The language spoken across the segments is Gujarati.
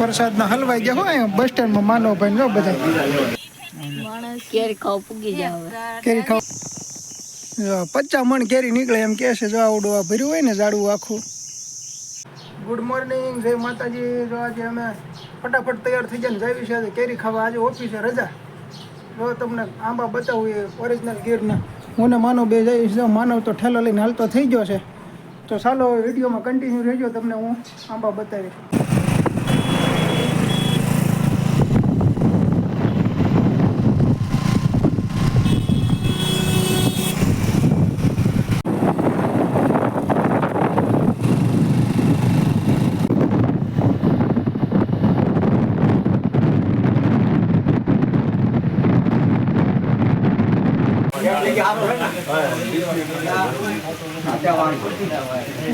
વરસાદના હલવાઈ ગયા હોય બસ સ્ટેન્ડમાં માનવ ભાઈ જો બધા કેરી ખાવ પૂગી જાવ કેરી ખાવ જો પચાસ મણ કેરી નીકળે એમ કે છે જો આવડું આ ભર્યું હોય ને ઝાડવું આખું. ગુડ મોર્નિંગ જય માતાજી. જો આજે અમે ફટાફટ તૈયાર થઈ જાય જાવી છે કેરી ખાવા આજે ઓફિસે રજા. જો તમને આંબા બતાવું એ ઓરિજિનલ ગીરના. હું ને માનવ બે જઈ જો માનવ તો ઠેલો લઈને હાલતો થઈ ગયો છે. તો ચાલો વિડીયોમાં કન્ટિન્યુ રહેજો. તમને હું આંબા બતાવીશ.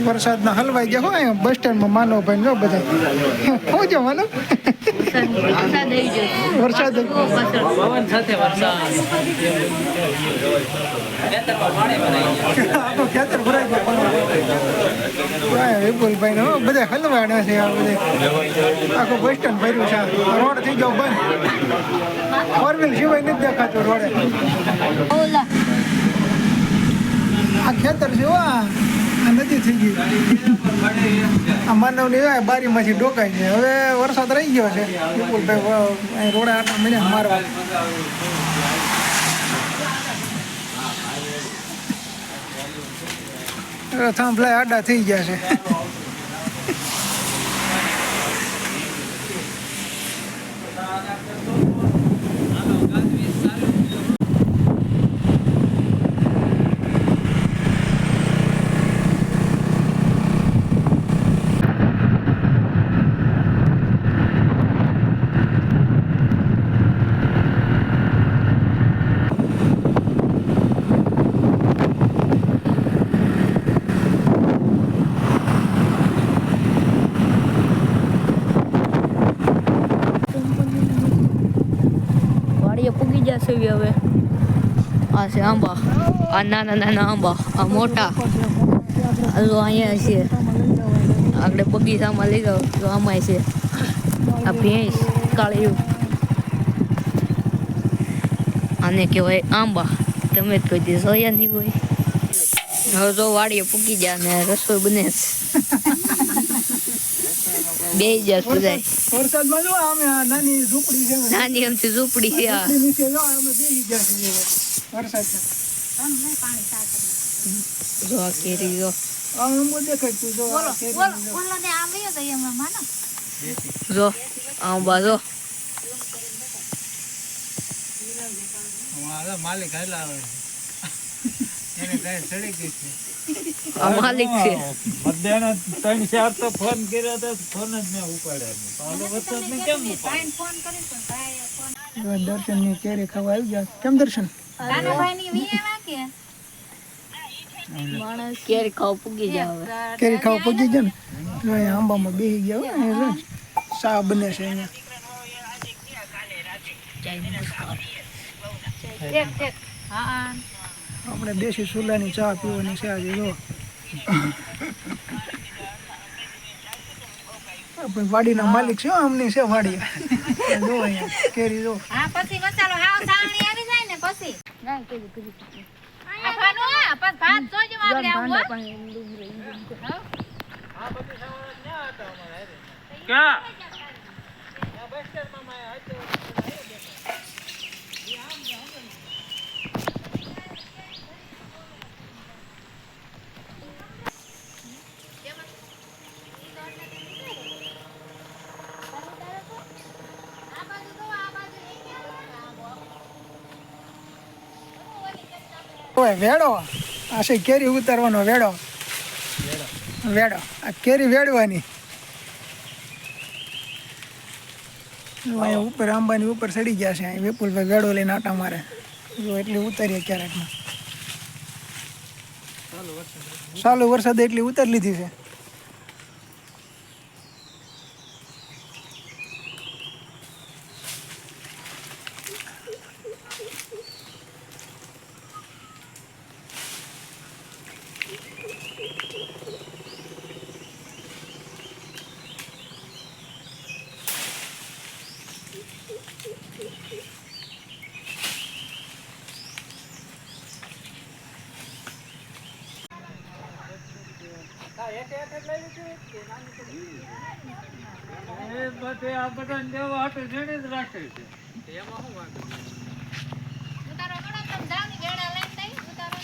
વરસાદના હલવાઈ ગયા હોય બસ સ્ટેન્ડમાં માનવ ભાઈ જો બધા. હું છે માનવ વરસાદ વિપુલભાઈ નો બધા હલવાના છે આ બધે. આખો બસ સ્ટેન્ડ ભર્યું છે. રોડ થઈ ગયો બંધ. ફોર વ્હીલ સિવાય નથી દેખાતું રોડે. ઓલા. આ ખેતર છે આ નદી થઈ ગઈ. આ માનવની આ બારીમાંથી ડોકાય છે. હવે વરસાદ રહી ગયો છે. વિપુલભાઈ રોડા અહીં રોડે આટા મહિને મારવા. થાંભલા આડા થઈ ગયા છે વાડીએ હવે. આ છે આંબા. આ નાના નાના આંબા. આ મોટા. આ અહીંયા છે. આપણે બગીચામાં લઈ જાઓ. તો આમાંય છે. આ ભેંસ, કાળિયું. આને કહેવાય આંબા. તમે જ કોઈ દિવસ જોયા નહીં કોઈ. હવે તો વાડીએ પૂગી ગયા ને રસોઈ બને બે જસ બધાય વરસાદમાં જો આમે નાની ઝૂંપડી છે નાની અમથી ઝૂંપડી છે આ નીચે જો અમે બેસી ગયા છીએ. વરસાદમાં જો કેરી જો. આ દેખાય તું જો આ કેરી જો. માલિક હાલા આવે. એને કઈ ચડી ગઈ છે. આ માલિક છે. મધ્યાહન ત્રણ ચાર તો ફોન કર્યો તો ફોન જ મેં ઉપાડ્યા પાલો વરસાદ મેં કેમ ઉપાડ્યો? જો દર્શનની કેરી ખાવા આવી ગયા? કેમ દર્શન? માણસ કેરી ખાવ પૂગી જાવ કેરી ખાવા પૂગી જાય ને? આંબામાં બેસી ગયા સા બને છે અહીંયા. બને છે અહીંયા આપણે દેશી ચૂલાની ચા પીવાની છે આજે જો. આપણે વાડીના માલિક છે અમને છે વાડી જો અહીંયા કેરી જો. હા પછી મસાલો હાવ સાવણી આવી જાય ને પછી. આપાનું આ પછી ભાત જોજો આપણે આવું હો. ક્યાં? ઓય વેડો. આ છે કેરી ઉતારવાનો વેડો. વેડો. આ કેરી વેડવાની. ઉપર આંબાની ઉપર ચડી ગયા છે વિપુલભાઈ વેડો લઈને આટા મારે. જો એટલી ઉતારીએ ક્યારેક ચાલુ વરસાદ એટલી ઉતારી લીધી છે. એ બધે આ બધાને દેવા હાટુ જેને જ રાખે છે. ઉતારો ઘણો તમે જાઓ ને લઈને દઈ ઉતારો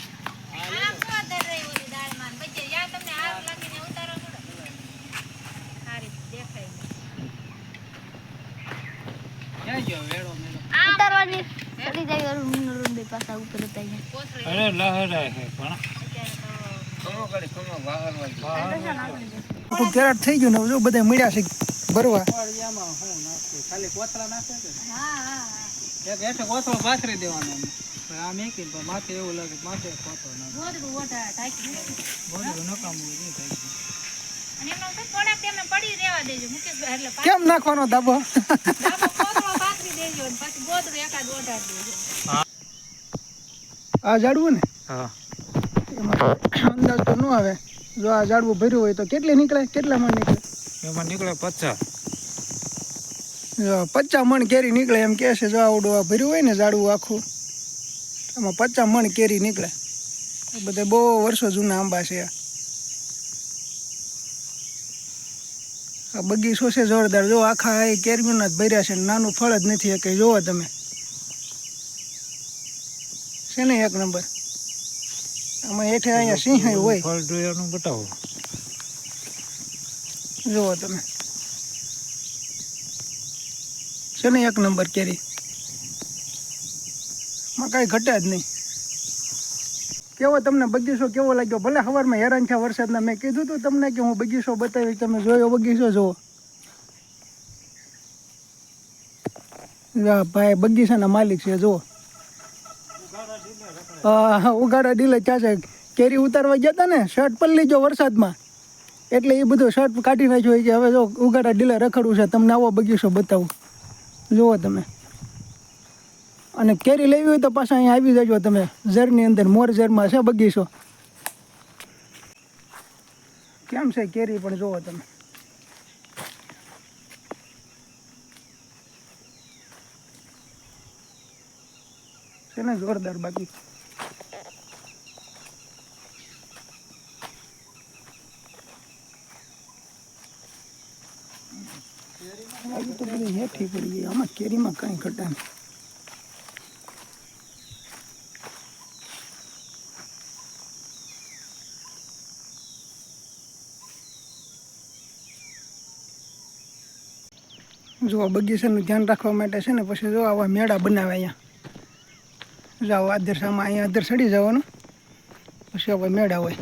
આમ તો અંદર રહી ઓલી દાળમાં ને પછી યા તમને આગ લાગીને ઉતારો ઘણો સારી દેખાય. આમ ઉતારવાની. ચડી જાય રૂમ રૂમ બે પાછા ઉપર ઉતારી અરે લહેરાય છે પણ. કેરાટ થઈ ગયું ને જો બધા મળ્યા છે ભરવા. ખાલી કોથળા નાખે છે ઓઢા ઢાંકી દેવું. અને એમનો શું થોડાક તેમને પડી રહેવા દેજો મુકેશભાઈ એટલે કેમ નાખવાનો દાબો? આ જાડવું ને? હા. અંદાજ તો ન આવે. જો આ ઝાડવું ભર્યું હોય તો કેટલી નીકળે? કેટલા મણ નીકળે? એમાં નીકળે પચાસ. જો પચાસ મણ કેરી નીકળે એમ કહે છે જો આવડું આ ભર્યું હોય ને ઝાડવું આખું એમાં પચાસ મણ કેરી નીકળે. બધા બહુ વર્ષો જૂના આંબા છે આ. આ બગીચો છે જોરદાર. જો આખા એ કેરીઓના જ ભર્યા છે નાનું ફળ જ નથી એ કંઈ જોવો તમે. છે ને એક નંબર? આમાં હેઠે અહીંયા સિંહ હોય. ફળ જોયાનું બતાવો. જુઓ તમે. છે ને એક નંબર કેરી? માં કાંઈ ઘટે જ નહીં. કેવો તમને બગીચો કેવો લાગ્યો? ભલે સવારમાં હેરાન છે વરસાદના મેં કીધું હતું તમને કે હું બગીચો બતાવી તમે જોયો બગીચો જુઓ. ભાઈ બગીચાના માલિક છે જુઓ. હા ઉગાડા ડીલે ચાસે કેરી ઉતારવા ગયા હતા ને, શર્ટ પલ્લી જો વરસાદમાં. એટલે એ બધું શર્ટ કાઢી નાખ્યું કે હવે જો ઉઘાડા ડીલે રખડવું છે, તમને આવો બગીચો બતાવું. જુઓ તમે. અને કેરી લેવી હોય તો પાછા અહીંયા આવી જજો તમે. ઝરની અંદર, મોર ઝરમાં છે બગીચો. કેમ છે કેરી પણ જુઓ તમે? ને જોરદાર બાકી. આવી તો બધી કેરીમાં કાંઈ ઘટા નહીં જો ધ્યાન રાખવા માટે છે ને, પછી જો આવા મેળા બનાવે અહીંયા. જાઓ આદરસામાં અહીંયા આદર ચડી જવાનું. પછી આપણે મેળા હોય.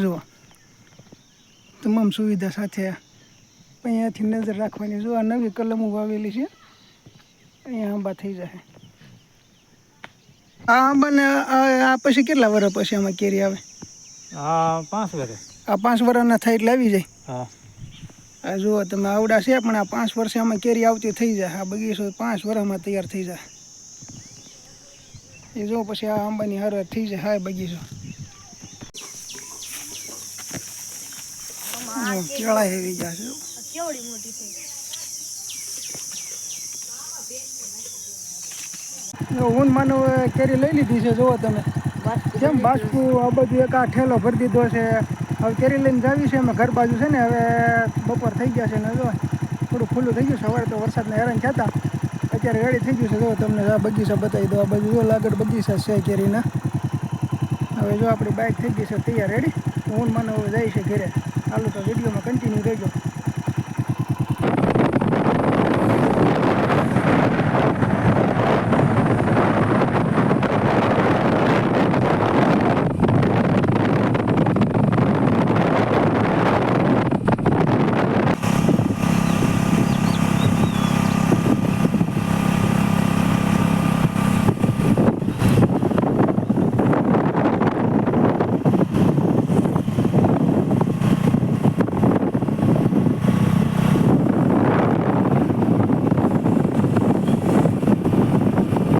જુઓ. તમામ સુવિધા સાથે અહીંયાથી નજર રાખવાની. જો આ નવી કલમો વાવેલી છે. અહીંયા આંબા થઈ જશે. આ આંબાને આ આ પછી કેટલા વર્ષ પછી આમાં કેરી આવે? આ પાંચ વર્ષ આ પાંચ વર્ષના થાય એટલે આવી જાય. હા. આ જુઓ તમે આવડા છે પણ આ પાંચ વર્ષે આમાં કેરી આવતી થઈ જાય. આ બગીચો પાંચ વર્ષમાં તૈયાર થઈ જાય. એ જો પછી આ આંબાની હારો થઈ જાય હા બગીચો. કેળા એવી ગયા કેવડી મોટી થઈ ઊન માનવ કેરી લઈ લીધી છે જુઓ તમે. કેમ બાજકુ આ બધું એક આ ઠેલો ભરી દીધો છે. હવે કેરી લઈને જાવી છે અમે ઘર બાજુ છે ને, હવે બપોર થઈ ગયા છે ને જો, થોડું ખુલ્લું થઈ ગયું સવારે તો વરસાદને હેરાન થતા અત્યારે રેડી થઈ ગયું છે, જો તમને આ બગીચા બતાવી દો આ બાજુ જો લાગડ બગીચા છે કેરીના. હવે જો આપણી બાઇક થઈ ગઈ છે, તૈયાર રેડી હું માનો હવે જાય છે ઘરે. ચાલુ તો વિડીયોમાં કન્ટિન્યુ રહેજો.